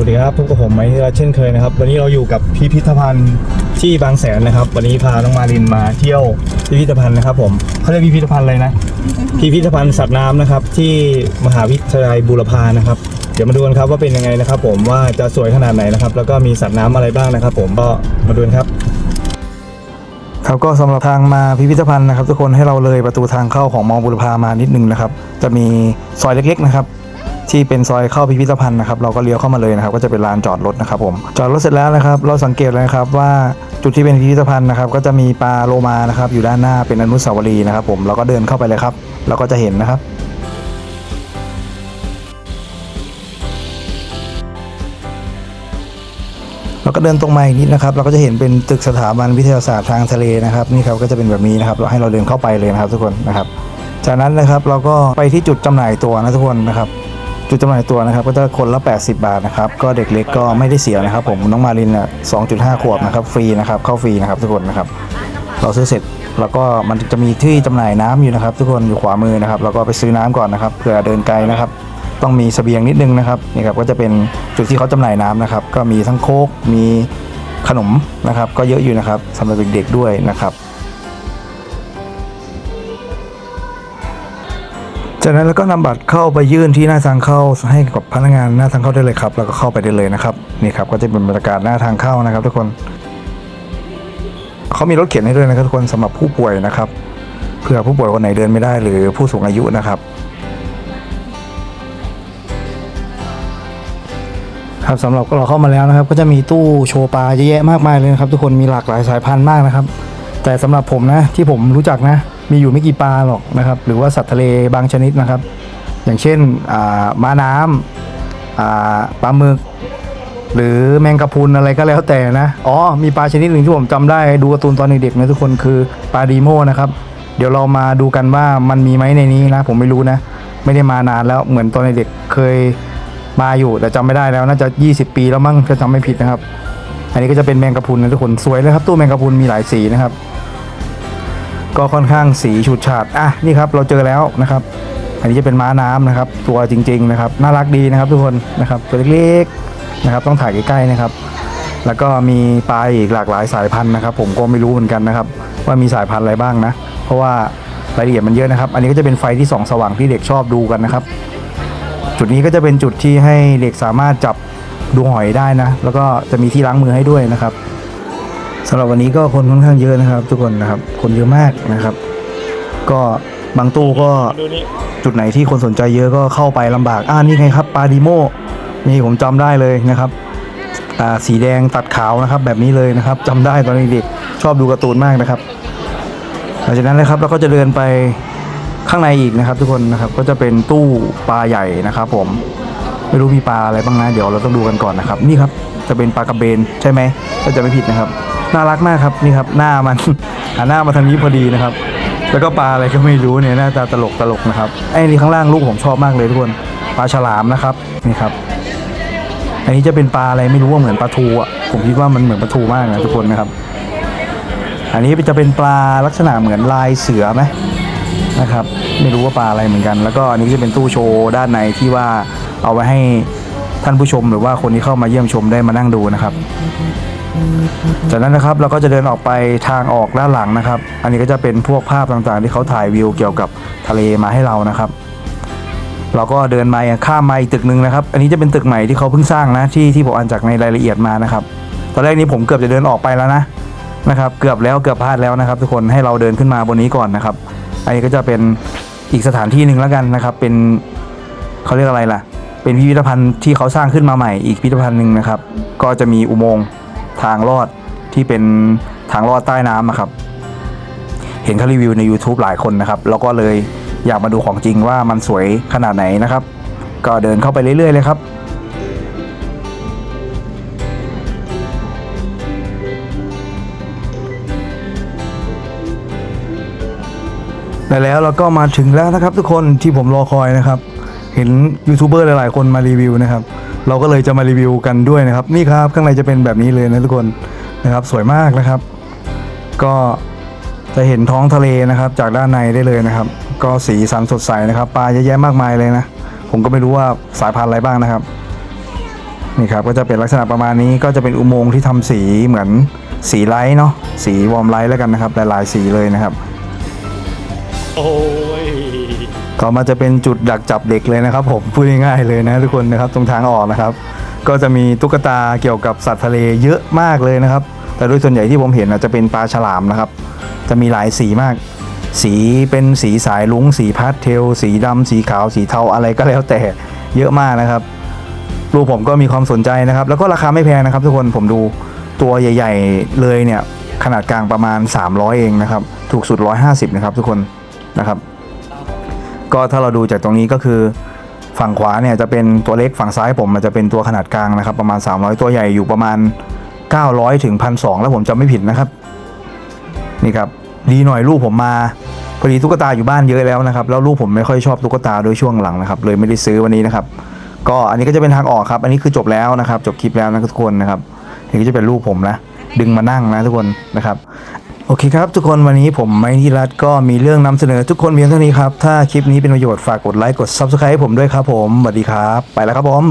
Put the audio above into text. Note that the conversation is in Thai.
วัสดีครับพบกับผมไมค์รัเช่นเคยนะครับ วันนี้เราอยู่กับพิพิธภัณฑ์ที่บางแสนนะครับ วันนี้พาน้องมารินมาเที่ยวพิพิธภัณฑ์นะครับ ผมเขาเรียกพิพิธภัณฑ์อะไรนะ พิพิธภัณฑ์สัตว์น้ำนะครับ ที่มหาวิทยาลัยบูรพานะครับ เดี๋ยวมาดูกันครับว่าเป็นยังไงนะครับ ผมว่าจะสวยขนาดไหนนะครับ แล้วก็มีสัตว์น้ำอะไรบ้างนะครับ ผมก็มาดูกันครับครับก็สำหรับทางมาพิพิธภัณฑ์นะครับ ทุกคนให้เราเลยประตูทางเข้าของมอบุรพามานิดนึงนะครับ จะมีซอยเล็กๆนะครับ ที่เป็นซอยเข้าพิพิธภัณฑ์นะครับเราก็เลี้ยวเข้ามาเลยนะครับ ก็จะเป็นลานจอดรถนะครับผมจอดรถเสร็จแล้วนะครับ เราสังเกตเลยนะครับว่าจุดที่เป็นพิพิธภัณฑ์นะครับ ก็จะมีปลาโลมานะครับอยู่ด้านหน้าเป็นอนุสาวรีย์นะครับ ผมเราก็เดินเข้าไปเลยครับ เราก็จะเห็นนะครับเราก็เดินตรงมาอีกนิดนะครับ เราก็จะเห็นเป็นตึกสถาบันวิทยาศาสตร์ทางทะเลนะครับ นี่ครับก็จะเป็นแบบนี้นะครับ เราให้เราเดินเข้าไปเลยนะครับทุกคนนะครับ จากนั้นนะครับเราก็ไปที่จุดจำหน่ายตัวนะทุกคนนะครับ จุดจำหน่ายตัวนะครับก็จะคนละ 80 บาทนะครับก็เด็กเล็กก็ไม่ได้เสียนะครับ ผมน้องมารินอะ2.5 ขวบนะครับฟรีนะครับเข้าฟรีนะครับทุกคนนะครับ เราซื้อเสร็จแล้วก็มันจะมีที่จำหน่ายน้ำอยู่นะครับ ทุกคนอยู่ขวามือนะครับเราก็ไปซื้อน้ำก่อนนะครับเผื่อเดินไกลนะครับ ต้องมีเสบียงนิดนึงนะครับนี่ครับก็จะเป็นจุดที่เขาจำหน่ายน้ำนะครับ ก็มีทั้งโคกมีขนมนะครับ ก็เยอะอยู่นะครับสำหรับเด็กๆด้วยนะครับ จากนั้นเราก็นำบัตรเข้าไปยื่นที่หน้าทางเข้าให้กับพนักงานหน้าทางเข้าได้เลยครับ แล้วก็เข้าไปได้เลยนะครับนี่ครับก็จะเป็นบรรยากาศหน้าทางเข้านะครับ ทุกคนเขามีรถเข็นให้ด้วยนะครับทุกคนสำหรับผู้ป่วยนะครับเผื่อผู้ป่วยคนไหนเดินไม่ได้หรือผู้สูงอายุนะครับครับสำหรับเราเข้ามาแล้วนะครับ ก็จะมีตู้โชว์ปลาเยอะแยะมากมายเลยนะครับ ทุกคนมีหลากหลายสายพันธุ์มากนะครับ แต่สำหรับผมนะที่ผมรู้จักนะ มีอยู่ไม่กี่ปลาหรอกนะครับ หรือว่าสัตว์ทะเลบางชนิดนะครับ อย่างเช่นม้าน้ำอ่าปลาหมึก หรือแมงกะพรุนอะไรก็แล้วแต่นะ อ๋อ มีปลาชนิดหนึ่งที่ผมจำได้ดูการ์ตูนตอนเด็กๆนะทุกคนคือปลาดีโมนะครับ เดี๋ยวเรามาดูกันว่ามันมีไหมในนี้นะ ผมไม่รู้นะ ไม่ได้มานานแล้วเหมือนตอนเด็กเคยมาอยู่แต่จำไม่ได้แล้วน่าจะ 20 ปีแล้วมั้งถ้าจำไม่ผิดนะครับ อันนี้ก็จะเป็นแมงกะพรุนนะทุกคนสวยเลยครับตู้แมงกะพรุนมีหลายสีนะครับ ก็ค่อนข้างสีฉูดฉาดอะนี่ครับเราเจอแล้วนะครับ อันนี้จะเป็นม้าน้ำนะครับ ตัวจริง ๆนะครับ น่ารักดีนะครับทุกคนนะครับตัวเล็กๆนะครับ ต้องถ่ายใกล้ๆนะครับ แล้วก็มีปลาอีกหลากหลายสายพันธุ์นะครับ ผมก็ไม่รู้เหมือนกันนะครับ ว่ามีสายพันธุ์อะไรบ้างนะ เพราะว่ารายละเอียดมันเยอะนะครับ อันนี้ก็จะเป็นไฟที่ส่องสว่างที่เด็กชอบดูกันนะครับ จุดนี้ก็จะเป็นจุดที่ให้เด็กสามารถจับดูหอยได้นะ แล้วก็จะมีที่ล้างมือให้ด้วยนะครับ สำหรับวันนี้ก็คนค่อนข้างเยอะนะครับ ทุกคนนะครับ คนเยอะมากนะครับ ก็บางตู้ก็จุดไหนที่คนสนใจเยอะก็เข้าไปลำบากอ่านี่ไงครับปลาดิโมนี่ผมจำได้เลยนะครับอ่าสีแดงตัดขาวนะครับ แบบนี้เลยนะครับจำได้ตอนเด็กๆชอบดูการ์ตูนมากนะครับหลังจากนั้นนะครับเราก็จะเดินไปข้างในอีกนะครับ ทุกคนนะครับก็จะเป็นตู้ปลาใหญ่นะครับ ผมไม่รู้มีปลาอะไรบ้างนะเดี๋ยวเราต้องดูกันก่อนนะครับ นี่ครับจะเป็นปลากระเบนใช่ไหมถ้าจะไม่ผิดนะครับ น่ารักมากครับนี่ครับหน้ามัน หันหน้ามาทางนี้พอดีนะครับ แล้วก็ปลาอะไรก็ไม่รู้เนี่ยหน้าตาตลกตลกนะครับไอ้นี่ข้างล่างลูกผมชอบมากเลยทุกคนปลาฉลามนะครับนี่ครับ อันนี้จะเป็นปลาอะไรไม่รู้ว่าเหมือนปลาทูอะผมคิดว่ามันเหมือนปลาทูมากนะทุกคนนะครับ อันนี้จะเป็นปลาลักษณะเหมือนลายเสือไหมนะครับ ไม่รู้ว่าปลาอะไรเหมือนกัน แล้วก็อันนี้จะเป็นตู้โชว์ด้านในที่ว่าเอาไว้ให้ท่านผู้ชมหรือว่าคนที่เข้ามาเยี่ยมชมได้มานั่งดูนะครับ จากนั้นนะครับเราก็จะเดินออกไปทางออกด้านหลังนะครับ อันนี้ก็จะเป็นพวกภาพต่างๆ ที่เขาถ่ายวิวเกี่ยวกับทะเลมาให้เรานะครับ เราก็เดินมาข้ามมาอีกตึกหนึ่งนะครับ อันนี้จะเป็นตึกใหม่ที่เขาเพิ่งสร้างนะที่ที่ผมอ่านจากในรายละเอียดมานะครับ ตอนแรกนี้ผมเกือบจะเดินออกไปแล้วนะนะครับ เกือบแล้วเกือบพลาดแล้วนะครับ ทุกคนให้เราเดินขึ้นมาบนนี้ก่อนนะครับ อันนี้ก็จะเป็นอีกสถานที่หนึ่งแล้วกันนะครับ เป็นเขาเรียกอะไรล่ะ เป็นพิพิธภัณฑ์ที่เขาสร้างขึ้นมาใหม่อีกพิพิธภัณฑ์หนึ่งนะครับ ก็จะมีอุโมงค์ ทางลอดที่เป็นทางลอดใต้น้ำนะครับ เห็นเขารีวิวใน YouTube หลายคนนะครับ แล้วก็เลยอยากมาดูของจริงว่ามันสวยขนาดไหนนะครับ ก็เดินเข้าไปเรื่อยๆเลยครับและแล้วเราก็มาถึงแล้วนะครับทุกคนที่ผมรอคอยนะครับ เห็นยูทูบเบอร์หลายๆ คนมารีวิวนะครับ เราก็เลยจะมารีวิวกันด้วยนะครับ นี่ครับข้างในจะเป็นแบบนี้เลยนะทุกคนนะครับ สวยมากนะครับ ก็จะเห็นท้องทะเลนะครับ จากด้านในได้เลยนะครับ ก็สีสันสดใสนะครับปลาเยอะแยะมากมายเลยนะ ผมก็ไม่รู้ว่าสายพันธุ์อะไรบ้างนะครับนี่ครับก็จะเป็นลักษณะประมาณนี้ก็จะเป็นอุโมงค์ที่ทำสีเหมือนสีไลท์เนาะสีวอร์มไลท์แล้วกันนะครับหลายๆสีเลยนะครับ โอ้ยต่อมาจะเป็นจุดดักจับเด็กเลยนะครับ ผมพูดง่ายๆเลยนะทุกคนนะครับตรงทางออกนะครับ ก็จะมีตุ๊กตาเกี่ยวกับสัตว์ทะเลเยอะมากเลยนะครับ แต่โดยส่วนใหญ่ที่ผมเห็นจะเป็นปลาฉลามนะครับ จะมีหลายสีมาก สีเป็นสีสายลุงสีพาสเทล สีดำสีขาวสีเทาอะไรก็แล้วแต่เยอะมากนะครับลูกผมก็มีความสนใจนะครับ แล้วก็ราคาไม่แพงนะครับ ทุกคนผมดูตัวใหญ่ ๆ เลยเนี่ยขนาดกลางประมาณ 300 เองนะครับ ถูกสุด 150 นะครับทุกคน นะครับ ก็ถ้าเราดูจากตรงนี้ก็คือฝั่งขวาเนี่ยจะเป็นตัวเล็กฝั่งซ้ายผมมันจะเป็นตัวขนาดกลางนะครับ ประมาณ 300 ตัวใหญ่อยู่ประมาณ 900ถึง1,200แล้วผมจำไม่ผิดนะครับ นี่ครับดีหน่อยลูกผมมาพอดีตุ๊กตาอยู่บ้านเยอะแล้วนะครับ แล้วลูกผมไม่ค่อยชอบตุ๊กตาโดยช่วงหลังนะครับ เลยไม่ได้ซื้อวันนี้นะครับ ก็อันนี้ก็จะเป็นทางออกครับ อันนี้คือจบแล้วนะครับ จบคลิปแล้วนะทุกคนนะครับนี่ก็จะเป็นลูกผมนะดึงมานั่งนะทุกคนนะครับ โอเคครับ ทุกคนวันนี้ผมไมค์นิรัตก็มีเรื่องนำเสนอทุกคนเพียงเท่านี้ครับ ถ้าคลิปนี้เป็นประโยชน์ฝากกดไลค์กด Subscribe ให้ผมด้วยครับผมสวัสดีครับ ไปแล้วครับผม